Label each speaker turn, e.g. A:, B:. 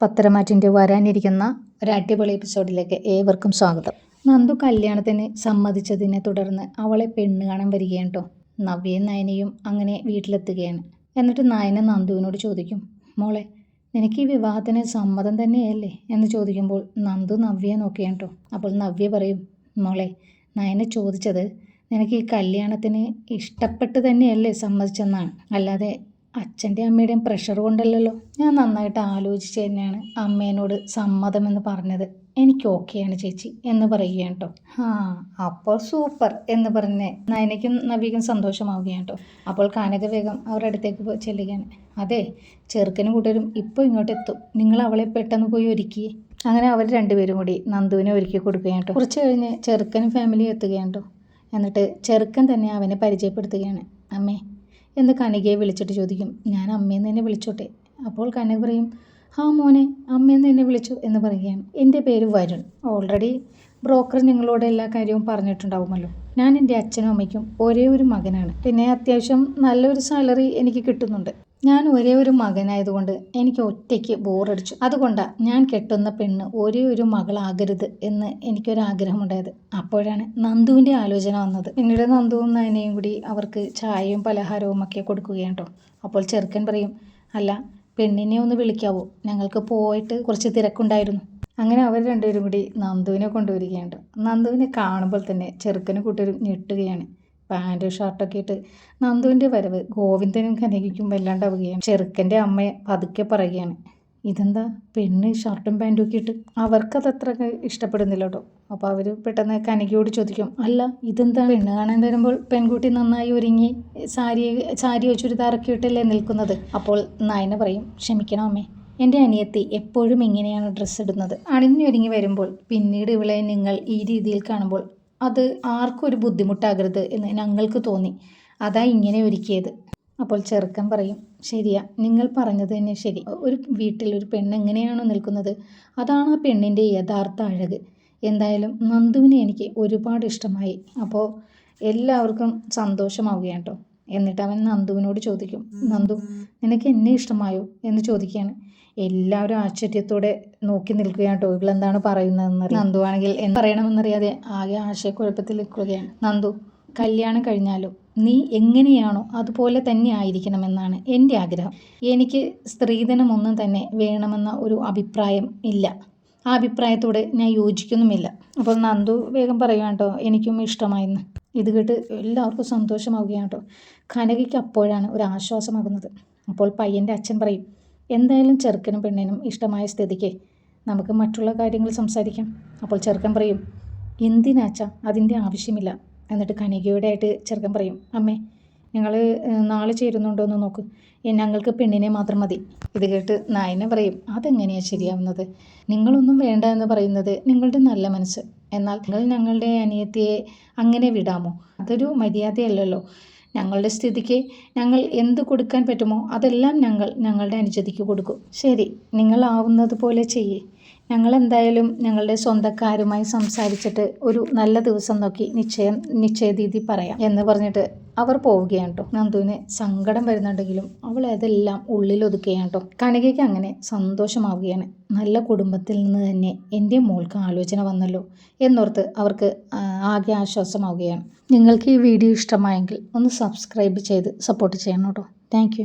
A: പത്തരമാറ്റിന്റെ വരാനിരിക്കുന്ന ഒരു അടിപൊളി എപ്പിസോഡിലേക്ക് ഏവർക്കും സ്വാഗതം. നന്ദു കല്യാണത്തിന് സമ്മതിച്ചതിനെ തുടർന്ന് അവളെ പെണ്ണ് കാണാൻ വരികയാണ് കേട്ടോ നവ്യയും നയനയും അങ്ങനെ വീട്ടിലെത്തുകയാണ്. എന്നിട്ട് നയന നന്ദുവിനോട് ചോദിക്കും മോളെ നിനക്ക് ഈ വിവാഹത്തിന് സമ്മതം തന്നെയല്ലേ? എന്ന് ചോദിക്കുമ്പോൾ നന്ദു നവ്യയെ നോക്കിയാണ് കേട്ടോ അപ്പോൾ നവ്യ പറയും മോളെ നയന ചോദിച്ചത് നിനക്ക് ഈ കല്യാണത്തിന് ഇഷ്ടപ്പെട്ട് തന്നെയല്ലേ സമ്മതിച്ചെന്നാണ്. അല്ലാതെ അച്ഛന്റെ അമ്മയുടെയും പ്രഷർ കൊണ്ടല്ലല്ലോ. ഞാൻ നന്നായിട്ട് ആലോചിച്ച് തന്നെയാണ് അമ്മേനോട് സമ്മതമെന്ന് പറഞ്ഞത്. എനിക്ക് ഓക്കെയാണ് ചേച്ചി എന്ന് പറയുകയാണ് കേട്ടോ ആ അപ്പോൾ സൂപ്പർ എന്ന് പറഞ്ഞ് നയനയ്ക്കും നവിക്കും സന്തോഷമാവുകയാണ് കേട്ടോ അപ്പോൾ കാനക വേഗം അവരുടെ അടുത്തേക്ക് ചെല്ലുകയാണ്. അതെ ചെറുക്കനും കൂട്ടരും ഇപ്പോൾ ഇങ്ങോട്ട് എത്തും. നിങ്ങൾ അവളെ പെട്ടെന്ന് പോയി ഒരുക്കി. അങ്ങനെ അവർ രണ്ടുപേരും കൂടി നന്ദുവിനെ ഒരുക്കി കൊടുക്കുകയാണ് കേട്ടോ കുറച്ച് കഴിഞ്ഞ് ചെറുക്കനും ഫാമിലിയും എത്തുകയാണ് കേട്ടോ എന്നിട്ട് ചെറുക്കൻ തന്നെ അവനെ പരിചയപ്പെടുത്തുകയാണ്. അമ്മേ എന്ന് കനികയെ വിളിച്ചിട്ട് ചോദിക്കും ഞാൻ അമ്മയെന്ന് തന്നെ വിളിച്ചോട്ടെ? അപ്പോൾ കനക പറയും ആ മോനെ അമ്മയെന്ന് എന്നെ വിളിച്ചു എന്ന് പറയുകയാണ്. എന്റെ പേര് വരുൺ. ഓൾറെഡി ബ്രോക്കർ നിങ്ങളോട് എല്ലാ കാര്യവും പറഞ്ഞിട്ടുണ്ടാവുമല്ലോ. ഞാൻ എന്റെ അച്ഛനും അമ്മയ്ക്കും ഒരേ ഒരു മകനാണ്. പിന്നെ അത്യാവശ്യം നല്ലൊരു സാലറി എനിക്ക് കിട്ടുന്നുണ്ട്. ഞാൻ ഒരേ ഒരു മകനായതുകൊണ്ട് എനിക്ക് ഒറ്റയ്ക്ക് ബോറടിച്ചു. അതുകൊണ്ടാണ് ഞാൻ കെട്ടുന്ന പെണ്ണ് ഒരേ ഒരു മകളാകരുത് എന്ന് എനിക്കൊരാഗ്രഹമുണ്ടായത്. അപ്പോഴാണ് നന്ദുവിന്റെ ആലോചന വന്നത്. പിന്നീട് നന്ദുവും നയനയും കൂടി അവർക്ക് ചായയും പലഹാരവും ഒക്കെ കൊടുക്കുകയാണ് കേട്ടോ. അപ്പോൾ ചെറുക്കൻ പറയും അല്ല പെണ്ണിനെ ഒന്ന് വിളിക്കാവോ? ഞങ്ങൾക്ക് പോയിട്ട് കുറച്ച് തിരക്കുണ്ടായിരുന്നു. അങ്ങനെ അവർ രണ്ടുപേരും കൂടി നന്ദുവിനെ കൊണ്ടുവരികയാണ് നന്ദുവിനെ കാണുമ്പോൾ തന്നെ ചെറുക്കനും കൂട്ടരും ഞെട്ടുകയാണ്. പാന്റ് ഷർട്ടൊക്കെ ഇട്ട് നന്ദുവിന്റെ വരവ് ഗോവിന്ദനും കനകിക്കും വല്ലാണ്ടാവുകയാണ്. ചെറുക്കന്റെ അമ്മ പതുക്കെ പറയുകയാണ് ഇതെന്താ? പെണ്ണ് ഷർട്ടും പാന്റും ഒക്കെ ഇട്ട് അവർക്കത് അത്ര ഇഷ്ടപ്പെടുന്നില്ല കേട്ടോ അപ്പോൾ അവർ പെട്ടെന്ന് കനകിയോട് ചോദിക്കും അല്ല ഇതെന്താ? പെണ്ണ് കാണാൻ വരുമ്പോൾ പെൺകുട്ടി നന്നായി ഒരുങ്ങി സാരി സാരിയോ ചുരിദാറൊക്കെ ഇട്ടല്ലേ നിൽക്കുന്നത്? അപ്പോൾ നായന പറയും ക്ഷമിക്കണം അമ്മേ എന്റെ അനിയത്തി എപ്പോഴും ഇങ്ങനെയാണ് ഡ്രസ്സ് ഇടുന്നത്. അണിഞ്ഞൊരുങ്ങി വരുമ്പോൾ പിന്നീട് ഇവളെ നിങ്ങൾ ഈ രീതിയിൽ കാണുമ്പോൾ അത് ആർക്കും ഒരു ബുദ്ധിമുട്ടാകരുത് എന്ന് ഞങ്ങൾക്ക് തോന്നി. അതാ ഇങ്ങനെ ഒരുക്കിയത്. അപ്പോൾ ചെറുക്കൻ പറയും ശരിയാ നിങ്ങൾ പറഞ്ഞത് തന്നെ ശരി. ഒരു വീട്ടിൽ ഒരു പെണ്ണ് എങ്ങനെയാണോ നിൽക്കുന്നത് അതാണ് ആ പെണ്ണിന്റെ യഥാർത്ഥ അഴക്. എന്തായാലും നന്ദുവിനെ എനിക്ക് ഒരുപാട് ഇഷ്ടമായി. അപ്പോൾ എല്ലാവർക്കും സന്തോഷമാവുകയാണ് കേട്ടോ. എന്നിട്ട് അവൻ നന്ദുവിനോട് ചോദിക്കും നന്ദു നിനക്ക് എന്നെ ഇഷ്ടമായോ? എന്ന് ചോദിക്കുകയാണ്. എല്ലാവരും ആശ്ചര്യത്തോടെ നോക്കി നിൽക്കുകയാണ് കേട്ടോ. ഇവളെന്താണ് പറയുന്നതെന്ന് നന്ദു ആണെങ്കിൽ എന്ന് പറയണമെന്നറിയാതെ ആകെ ആശയക്കുഴപ്പത്തിൽ നിൽക്കുകയാണ്. നന്ദു കല്യാണം കഴിഞ്ഞാലും? നീ എങ്ങനെയാണോ അതുപോലെ തന്നെ ആയിരിക്കണമെന്നാണ് എന്റെ ആഗ്രഹം. എനിക്ക് സ്ത്രീധനമൊന്നും തന്നെ വേണമെന്ന ഒരു അഭിപ്രായം ഇല്ല. ആ അഭിപ്രായത്തോട് ഞാൻ യോജിക്കുന്നുമില്ല. അപ്പോൾ നന്ദു വേഗം പറയുക കേട്ടോ എനിക്കും ഇഷ്ടമായെന്ന്. ഇത് കേട്ട് എല്ലാവർക്കും സന്തോഷമാവുകയാണ് കേട്ടോ. കനകയ്ക്ക് അപ്പോഴാണ് ഒരു ആശ്വാസമാകുന്നത്. അപ്പോൾ പയ്യന്റെ അച്ഛൻ പറയും എന്തായാലും ചെറുക്കനും പെണ്ണിനും ഇഷ്ടമായ സ്ഥിതിക്ക് നമുക്ക് മറ്റുള്ള കാര്യങ്ങൾ സംസാരിക്കാം. അപ്പോൾ ചെറുക്കൻ പറയും എന്തിനാച്ചാ അതിന്റെ ആവശ്യമില്ല. എന്നിട്ട് കനികയുടെ ആയിട്ട് ചെറുക്കൻ പറയും അമ്മേ ഞങ്ങൾ നാളെ ചേരുന്നുണ്ടോ എന്ന് നോക്ക്. ഞങ്ങൾക്ക് പെണ്ണിനെ മാത്രം മതി. ഇത് കേട്ട് നായനെ പറയും അതെങ്ങനെയാണ് ശരിയാവുന്നത്? നിങ്ങളൊന്നും വേണ്ട എന്ന് പറയുന്നത് നിങ്ങളുടെ നല്ല മനസ്സ്. എന്നാൽ നിങ്ങൾ ഞങ്ങളുടെ അനിയത്തിയെ അങ്ങനെ വിടാമോ? അതൊരു മര്യാദയല്ലല്ലോ. ഞങ്ങളുടെ സ്ഥിതിക്ക് ഞങ്ങൾ എന്ത് കൊടുക്കാൻ പറ്റുമോ അതെല്ലാം ഞങ്ങൾ ഞങ്ങളുടെ അനുജതിക്ക് കൊടുക്കും. ശരി നിങ്ങളാവുന്നത് പോലെ ചെയ്യേ. ഞങ്ങൾ എന്തായാലും ഞങ്ങളുടെ സ്വന്തക്കാരുമായി സംസാരിച്ചിട്ട് ഒരു നല്ല ദിവസം നോക്കി നിശ്ചയം നിശ്ചയതീതി പറയാം എന്ന് പറഞ്ഞിട്ട് അവർ പോവുകയാണ് കേട്ടോ നന്ദുവിന് സങ്കടം വരുന്നുണ്ടെങ്കിലും അവൾ അതെല്ലാം ഉള്ളിലൊതുക്കുകയാണ് കേട്ടോ കണികയ്ക്ക് അങ്ങനെ സന്തോഷമാവുകയാണ്. നല്ല കുടുംബത്തിൽ നിന്ന് തന്നെ എന്റെ മോൾക്ക് ആലോചന വന്നല്ലോ എന്നോർത്ത് അവർക്ക് ആകെ ആശ്വാസമാവുകയാണ്. നിങ്ങൾക്ക് ഈ വീഡിയോ ഇഷ്ടമായെങ്കിൽ ഒന്ന് സബ്സ്ക്രൈബ് ചെയ്ത് സപ്പോർട്ട് ചെയ്യണം കേട്ടോ താങ്ക്